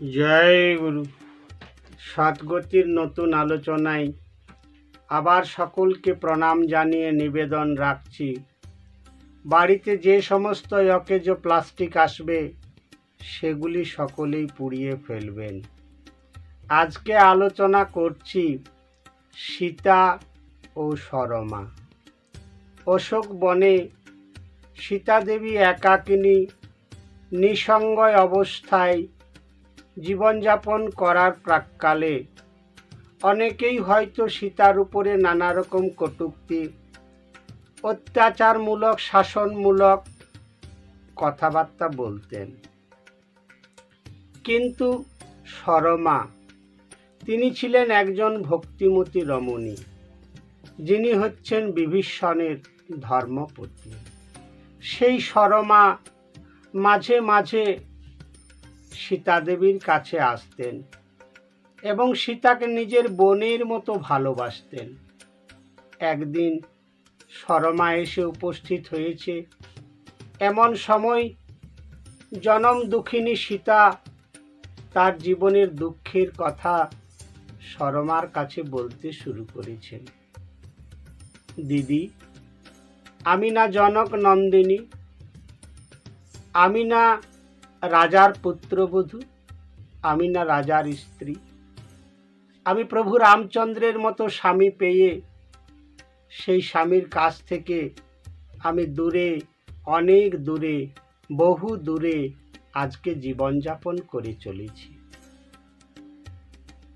জয় গুরু। সৎগতির নতুন আলোচনায় আবার সকলকে প্রণাম জানিয়ে নিবেদন রাখছি। বাড়িতে যে সমস্ত অকেজ প্লাস্টিক আসবে, সেগুলি সকলেই পুড়িয়ে ফেলবেন। আজকে আলোচনা করছি সীতা ও সরমা। অশোক বনে সীতাদেবী একাকিনী নিঃসঙ্গ অবস্থায় জীবনযাপন করার প্রাককালে। অনেকেই হয়তো সীতার উপরে নানা রকম কটূক্তি, অত্যাচারমূলক, শাসনমূলক কথাবার্তা বলতেন। কিন্তু সরমা তিনি ছিলেন একজন ভক্তিমতী রমণী, যিনি হচ্ছেন বিভীষণের ধর্মপত্নী সেই সরমা মাঝে মাঝে সীতাদেবীর কাছে আসতেন এবং সীতাকে নিজের বোনের মতো ভালোবাসতেন। একদিন সরমা এসে উপস্থিত হয়েছে। এমন সময় জনম দুঃখিনী সীতা তার জীবনের দুঃখের কথা সরমার কাছে বলতে শুরু করেছেন। দিদি, আমি না জনক নন্দিনী, আমি না রাজার পুত্রবধূ, আমি না রাজার স্ত্রী। আমি প্রভু রামচন্দ্রের মতো স্বামী পেয়ে সেই স্বামীর কাছ থেকে আমি দূরে, অনেক দূরে, বহু দূরে আজকে জীবনযাপন করে চলেছি।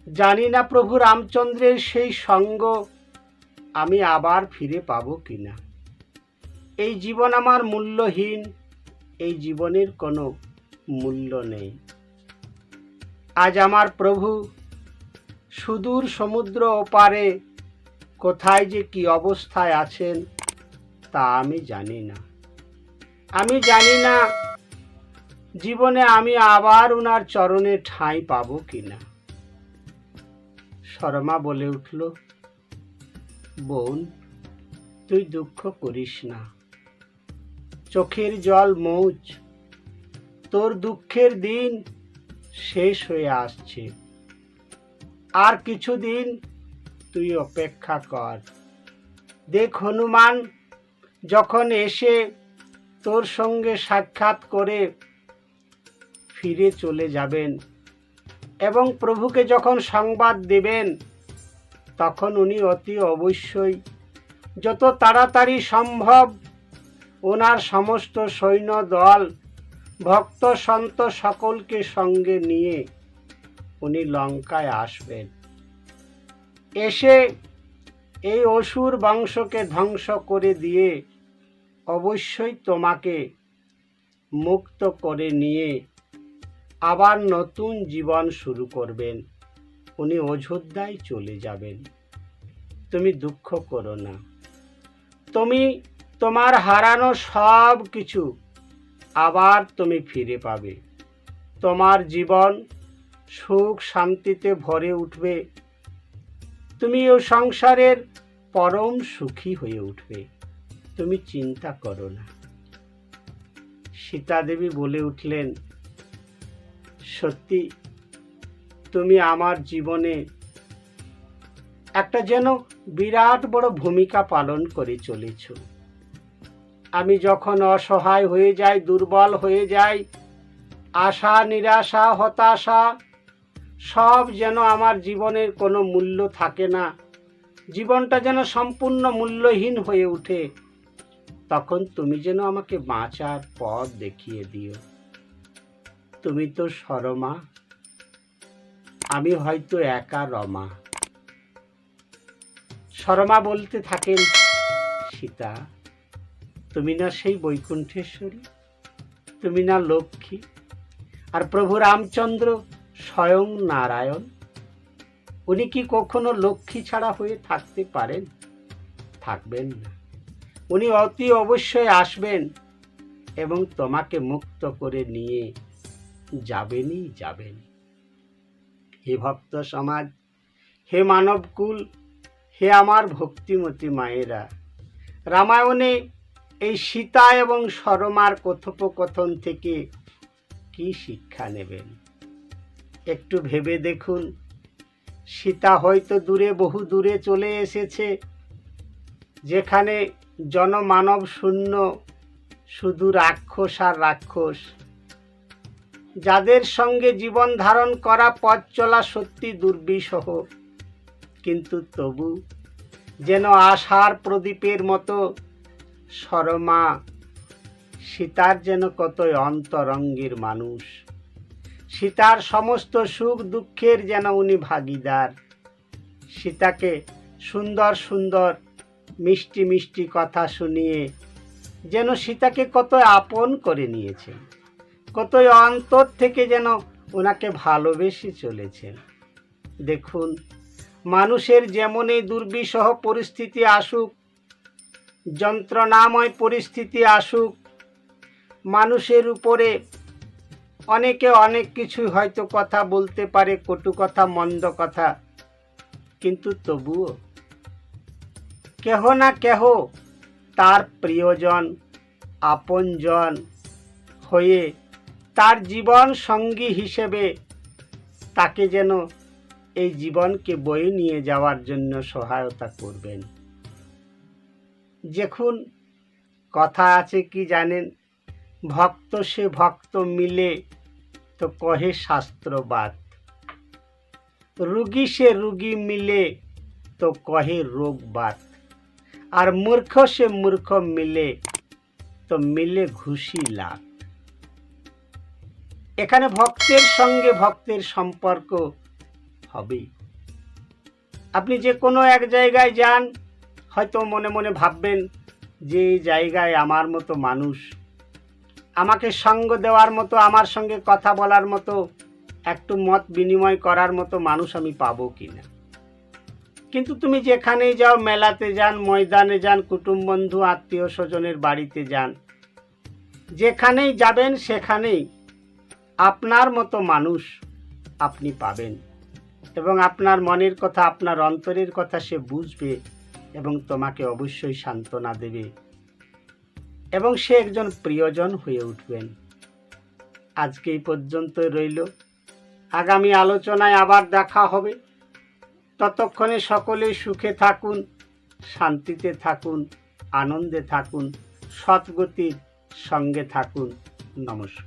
জানি না প্রভু রামচন্দ্রের সেই সঙ্গ আমি আবার ফিরে পাবো কিনা। এই জীবন আমার মূল্যহীন, এই জীবনের কোনো মূল্য নেই। আজ আমার প্রভু সুদূর সমুদ্র ওপারে কোথায় যে কি অবস্থায় আছেন তা আমি জানি না। আমি জানি না জীবনে আমি আবার ওনার চরণে ঠাঁই পাবো কিনা শর্মা বলে উঠল, বোন, তুই দুঃখ করিস না। চোখের জল মৌজ তোর দুঃখের দিন শেষ হয়ে আসছে। আর কিছুদিন তুই অপেক্ষা কর। দেখ হনুমান, যখন এসে তোর সঙ্গে সাক্ষাৎ করে ফিরে চলে যাবেন এবং প্রভুকে যখন সংবাদ দেবেন, তখন উনি অতি অবশ্যই যত তাড়াতাড়ি সম্ভব ওনার সমস্ত সৈন্য দল ভক্ত সন্ত সকলকে সঙ্গে নিয়ে উনি লঙ্কায় আসবেন। এসে এই অসুর বংশকে ধ্বংস করে দিয়ে অবশ্যই তোমাকে মুক্ত করে নিয়ে আবার নতুন জীবন শুরু করবেন। উনি অযোধ্যায় চলে যাবেন। তুমি দুঃখ করো না। তুমি তোমার হারানো সব কিছু আবার তুমি ফিরে পাবে। তোমার জীবন সুখ শান্তিতে ভরে উঠবে। তুমি ও সংসারের পরম সুখী হয়ে উঠবে। তুমি চিন্তা করো না। সীতা দেবী বলে উঠলেন, সত্যি, তুমি আমার জীবনে একটা যেন বিরাট বড় ভূমিকা পালন করে চলেছ। আমি যখন অসহায় হয়ে যাই, দুর্বল হয়ে যাই, আশা, নিরাশা, হতাশা, সব যেন আমার জীবনের কোনো মূল্য থাকে না। জীবনটা যেন সম্পূর্ণ মূল্যহীন হয়ে ওঠে। তখন তুমি যেন আমাকে বাঁচার পথ দেখিয়ে দিও। তুমি তো সরমা, আমি হয়তো একা রমা। সরমা বলতে থাকেন সীতা। তুমি না সেই বৈকুণ্ঠেশ্বরী, তুমি না লক্ষ্মী, আর প্রভু রামচন্দ্র স্বয়ং নারায়ণ। উনি কি কখনো লক্ষ্মী ছাড়া হয়ে থাকতে পারেন? থাকবেন না। উনি অতি অবশ্যই আসবেন এবং তোমাকে মুক্ত করে নিয়ে যাবেনই যাবেন। হে ভক্ত সমাজ, হে মানবকুল, হে আমার ভক্তিমতী মায়েরা, রামায়ণে এই সীতা এবং সরমার কথোপকথন থেকে কি শিক্ষা নেবেন? একটু ভেবে দেখুন। সীতা হয়তো দূরে, বহু দূরে চলে এসেছে, যেখানে জনমানব শূন্য, শুধু রাক্ষস আর রাক্ষস। যাদের সঙ্গে জীবন ধারণ করা পথ চলা সত্যি দুর্বিষহ, কিন্তু তবু যেন আশার প্রদীপের মতো সরমা সীতার যেন কতই অন্তরঙ্গীর মানুষ। সীতার সমস্ত সুখ দুঃখের যেন উনি ভাগিদার। সীতাকে সুন্দর সুন্দর মিষ্টি মিষ্টি কথা শুনিয়ে যেন সীতাকে কত আপন করে নিয়েছেন কতই অন্তর থেকে যেন ওনাকে ভালোবেসে চলেছেন দেখুন, মানুষের যেমন এই দুর্বিষহ পরিস্থিতি আসুক যন্ত্রণাময় পরিস্থিতি আসুক, মানুষের উপরে অনেকে অনেক কিছু হয়তো কথা বলতে পারে, কটু কথা, মন্দ কথা, কিন্তু তবুও কেহ না কেহ তার প্রিয়জন, আপনজন হয়ে তার জীবন সঙ্গী হিসেবে তাকে যেন এই জীবনকে বয়ে নিয়ে যাওয়ার জন্য সহায়তা করবেন। দেখুন, কথা আছে কি জানেন? ভক্ত সে ভক্ত মিলে, তো কহে শাস্ত্রবাদ। রুগী সে রুগী মিলে, তো কহে রোগবাদ। আর মূর্খ সে মূর্খ মিলে, তো মিলে ঘুষি লাভ। এখানে ভক্তের সঙ্গে ভক্তের সম্পর্ক হবেই। আপনি যে কোনো এক জায়গায় যান হয়তো মনে মনে ভাববেন যে জায়গায় আমার মতো মানুষ। আমাকে সঙ্গ দেওয়ার মতো, আমার সঙ্গে কথা বলার মতো, একটু মত বিনিময় করার মতো মানুষ আমি পাবো কি না কিন্তু তুমি যেখানেই যাও, মেলাতে যান, ময়দানে যান, কুটুম বন্ধু, আত্মীয় স্বজনের বাড়িতে যান, যেখানেই যাবেন, সেখানেই আপনার মতো মানুষ আপনি পাবেন। এবং আপনার মনের কথা, আপনার অন্তরের কথা সে বুঝবে। এবং তোমাকে অবশ্যই সান্ত্বনা দেবে। এবং সে একজন প্রিয়জন হয়ে উঠবেন। আজকে এই পর্যন্তই রইল। আগামী আলোচনায় আবার দেখা হবে। ততক্ষণে সকলেই সুখে থাকুন, শান্তিতে থাকুন, আনন্দে থাকুন সৎগতির সঙ্গে থাকুন। নমস্কার।